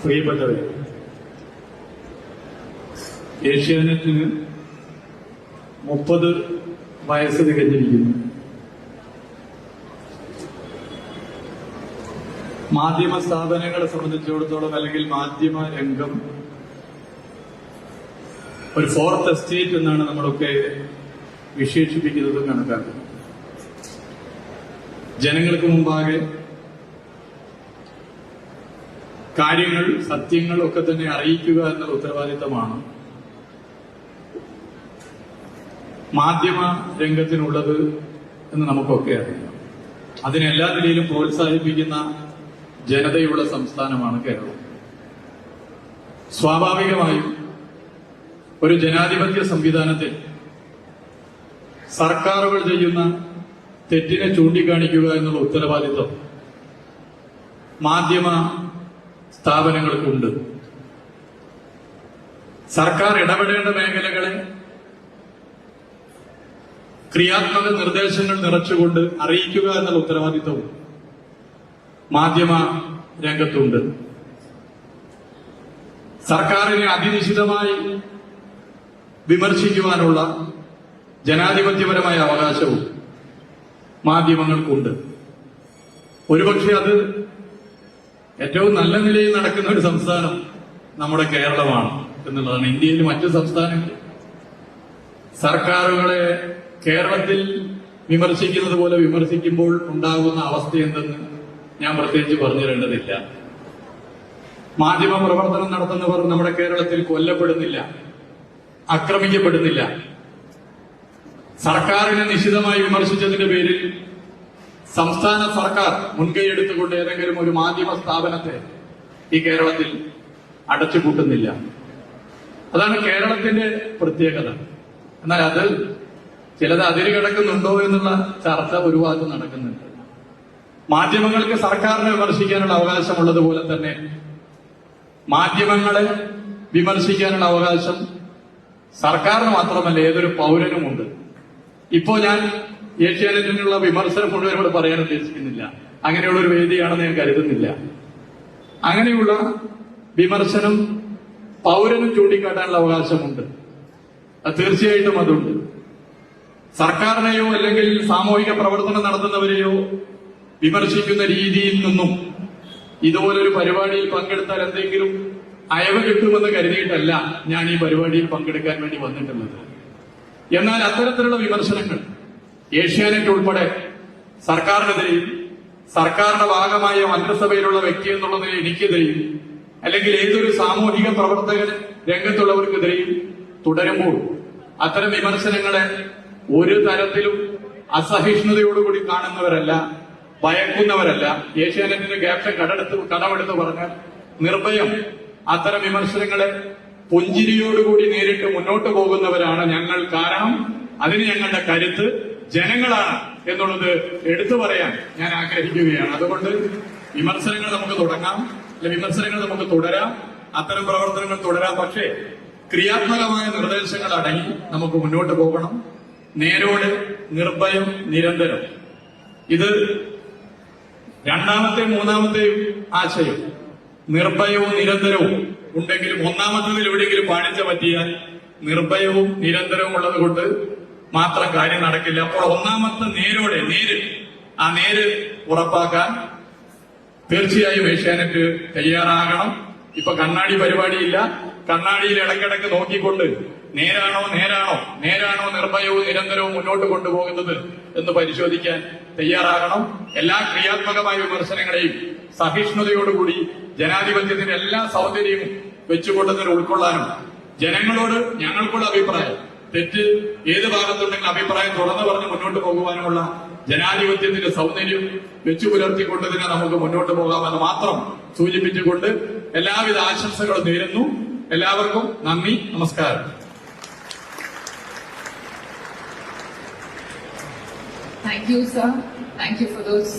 പ്രിയപ്പെട്ടവരെ ഏഷ്യാനെറ്റിന് മുപ്പത് വയസ്സ് തികഞ്ഞിരിക്കുന്നു. മാധ്യമ സ്ഥാപനങ്ങളെ സംബന്ധിച്ചിടത്തോളം അല്ലെങ്കിൽ മാധ്യമ രംഗം ഒരു ഫോർത്ത് എസ്റ്റേറ്റ് എന്നാണ് നമ്മളൊക്കെ വിശേഷിപ്പിക്കുന്നതും കണക്കാക്കുന്നത്. ജനങ്ങൾക്ക് മുമ്പാകെ കാര്യങ്ങൾ സത്യങ്ങളൊക്കെ തന്നെ അറിയിക്കുക എന്ന ഉത്തരവാദിത്തമാണ് മാധ്യമ രംഗത്തിനുള്ളത് എന്ന് നമുക്കൊക്കെ അറിയാം. അതിനെല്ലാ നിലയിലും പ്രോത്സാഹിപ്പിക്കുന്ന ജനതയുള്ള സംസ്ഥാനമാണ് കേരളം. സ്വാഭാവികമായും ഒരു ജനാധിപത്യ സംവിധാനത്തിൽ സർക്കാരുകൾ ചെയ്യുന്ന തെറ്റിനെ ചൂണ്ടിക്കാണിക്കുക എന്നുള്ള ഉത്തരവാദിത്വം മാധ്യമ സ്ഥാപനങ്ങൾക്കുണ്ട്. സർക്കാർ ഇടപെടേണ്ട മേഖലകളെ ക്രിയാത്മക നിർദ്ദേശങ്ങൾ നിറച്ചുകൊണ്ട് അറിയിക്കുക എന്നുള്ള ഉത്തരവാദിത്വം മാധ്യമ രംഗത്തുണ്ട്. സർക്കാരിനെ അതിനിശിതമായി വിമർശിക്കുവാനുള്ള ജനാധിപത്യപരമായ അവകാശവും മാധ്യമങ്ങൾക്കുണ്ട്. ഒരുപക്ഷെ അത് ഏറ്റവും നല്ല നിലയിൽ നടക്കുന്ന ഒരു സംസ്ഥാനം നമ്മുടെ കേരളമാണ് എന്നുള്ളതാണ് ഇന്ത്യയിലെ മറ്റു സംസ്ഥാനങ്ങളിൽ സർക്കാരുകളെ കേരളത്തിൽ വിമർശിക്കുന്നത് പോലെ വിമർശിക്കുമ്പോൾ ഉണ്ടാകുന്ന അവസ്ഥ എന്തെന്ന് ഞാൻ പ്രത്യേകിച്ച് പറഞ്ഞു തരേണ്ടതില്ല മാധ്യമ പ്രവർത്തനം നടത്തുന്നവർ നമ്മുടെ കേരളത്തിൽ കൊല്ലപ്പെടുന്നില്ല ആക്രമിക്കപ്പെടുന്നില്ല. സർക്കാരിനെ നിശിതമായി വിമർശിച്ചതിന്റെ പേരിൽ സംസ്ഥാന സർക്കാർ മുൻകൈയെടുത്തുകൊണ്ട് ഏതെങ്കിലും ഒരു മാധ്യമ സ്ഥാപനത്തെ ഈ കേരളത്തിൽ അടച്ചുപൂട്ടുന്നില്ല. അതാണ് കേരളത്തിന്റെ പ്രത്യേകത. എന്നാൽ അത് ചിലത് അതിര് കിടക്കുന്നുണ്ടോ എന്നുള്ള ചർച്ച ഒരുപാട് നടക്കുന്നുണ്ട് മാധ്യമങ്ങൾക്ക് സർക്കാരിനെ വിമർശിക്കാനുള്ള അവകാശമുള്ളതുപോലെ തന്നെ മാധ്യമങ്ങളെ വിമർശിക്കാനുള്ള അവകാശം സർക്കാരിന് മാത്രമല്ല ഏതൊരു പൗരനുമുണ്ട്. ഇപ്പോ ഞാൻ ഏഷ്യാനെറ്റിനുള്ള വിമർശനം മുഴുവൻ ഇവിടെ പറയാൻ ഉദ്ദേശിക്കുന്നില്ല. അങ്ങനെയുള്ള ഒരു വേദിയാണെന്ന് ഞാൻ കരുതുന്നില്ല. അങ്ങനെയുള്ള വിമർശനം പൗരനും ചൂണ്ടിക്കാട്ടാനുള്ള അവകാശമുണ്ട്. തീർച്ചയായിട്ടും അതുണ്ട്. സർക്കാരിനെയോ അല്ലെങ്കിൽ സാമൂഹിക പ്രവർത്തനം നടത്തുന്നവരെയോ വിമർശിക്കുന്ന രീതിയിൽ നിന്നും ഇതുപോലൊരു പരിപാടിയിൽ പങ്കെടുത്താൽ എന്തെങ്കിലും അയവ് കിട്ടുമെന്ന് കരുതിയിട്ടല്ല ഞാൻ ഈ പരിപാടിയിൽ പങ്കെടുക്കാൻ വേണ്ടി വന്നിട്ടുള്ളത്. എന്നാൽ അത്തരത്തിലുള്ള വിമർശനങ്ങൾ ഏഷ്യാനെറ്റ് ഉൾപ്പെടെ സർക്കാരിനെതിരെയും സർക്കാരിന്റെ ഭാഗമായ മന്ത്രിസഭയിലുള്ള വ്യക്തി എന്നുള്ളതിൽ എനിക്കെതിരെയും അല്ലെങ്കിൽ ഏതൊരു സാമൂഹിക പ്രവർത്തകന് രംഗത്തുള്ളവർക്കെതിരെയും തുടരുമ്പോൾ അത്തരം വിമർശനങ്ങളെ ഒരു തരത്തിലും അസഹിഷ്ണുതയോടുകൂടി കാണുന്നവരല്ല ഭയക്കുന്നവരല്ല. ഏഷ്യാനെറ്റിന്റെ ക്യാപ്ഷൻ കടമെടുത്ത് കടമെടുത്ത് പറഞ്ഞാൽ നിർഭയം. അത്തരം വിമർശനങ്ങളെ പുഞ്ചിരിയോടുകൂടി നേരിട്ട് മുന്നോട്ട് പോകുന്നവരാണ് ഞങ്ങൾ. കാരണം അതിന് ഞങ്ങളുടെ കരുത്ത് ജനങ്ങളാണ് എന്നുള്ളത് എടുത്തു പറയാൻ ഞാൻ ആഗ്രഹിക്കുകയാണ്. അതുകൊണ്ട് വിമർശനങ്ങൾ നമുക്ക് തുടങ്ങാം. അല്ലെ വിമർശനങ്ങൾ നമുക്ക് തുടരാം. അത്തരം പ്രവർത്തനങ്ങൾ തുടരാം. പക്ഷേ ക്രിയാത്മകമായ നിർദ്ദേശങ്ങൾ അടങ്ങി നമുക്ക് മുന്നോട്ട് പോകണം. നേരോട് നിർഭയം നിരന്തരം. ഇത് രണ്ടാമത്തെ മൂന്നാമത്തെയും ആശയം. നിർഭയവും നിരന്തരവും ഉണ്ടെങ്കിലും ഒന്നാമത്തതിൽ എവിടെയെങ്കിലും പാണിച്ച പറ്റിയാൽ നിർഭയവും നിരന്തരവും ഉള്ളത് കൊണ്ട് മാത്രം കാര്യം നടക്കില്ല. അപ്പോൾ ഒന്നാമത്തെ നേരോടെ നേര്. ആ നേര് ഉറപ്പാക്കാൻ തീർച്ചയായും ഏഷ്യാനെറ്റ് തയ്യാറാകണം. ഇപ്പൊ കണ്ണാടി പരിപാടിയില്ല. കണ്ണാടിയിൽ ഇടയ്ക്കിടയ്ക്ക് നോക്കിക്കൊണ്ട് നേരാണോ നേരാണോ നേരാണോ നിർഭയവും നിരന്തരവും മുന്നോട്ട് കൊണ്ടുപോകുന്നത് എന്ന് പരിശോധിക്കാൻ തയ്യാറാകണം. എല്ലാ ക്രിയാത്മകമായ വിമർശനങ്ങളെയും സഹിഷ്ണുതയോടുകൂടി ജനാധിപത്യത്തിന്റെ എല്ലാ സൗന്ദര്യവും വെച്ചുകൊണ്ടതിന് ഉൾക്കൊള്ളാനും ജനങ്ങളോട് ഞങ്ങൾക്കുള്ള അഭിപ്രായം. തെറ്റ് ഏത് ഭാഗത്തുണ്ടെങ്കിൽ അഭിപ്രായം തുറന്നു പറഞ്ഞ് മുന്നോട്ട് പോകുവാനുമുള്ള ജനാധിപത്യത്തിന്റെ സൗന്ദര്യം വെച്ചു പുലർത്തിക്കൊണ്ടതിനെ നമുക്ക് മുന്നോട്ട് പോകാമെന്ന് മാത്രം സൂചിപ്പിച്ചുകൊണ്ട് എല്ലാവിധ ആശംസകളും നേരുന്നു എല്ലാവർക്കും നന്ദി നമസ്കാരം Thank you, sir. Thank you for those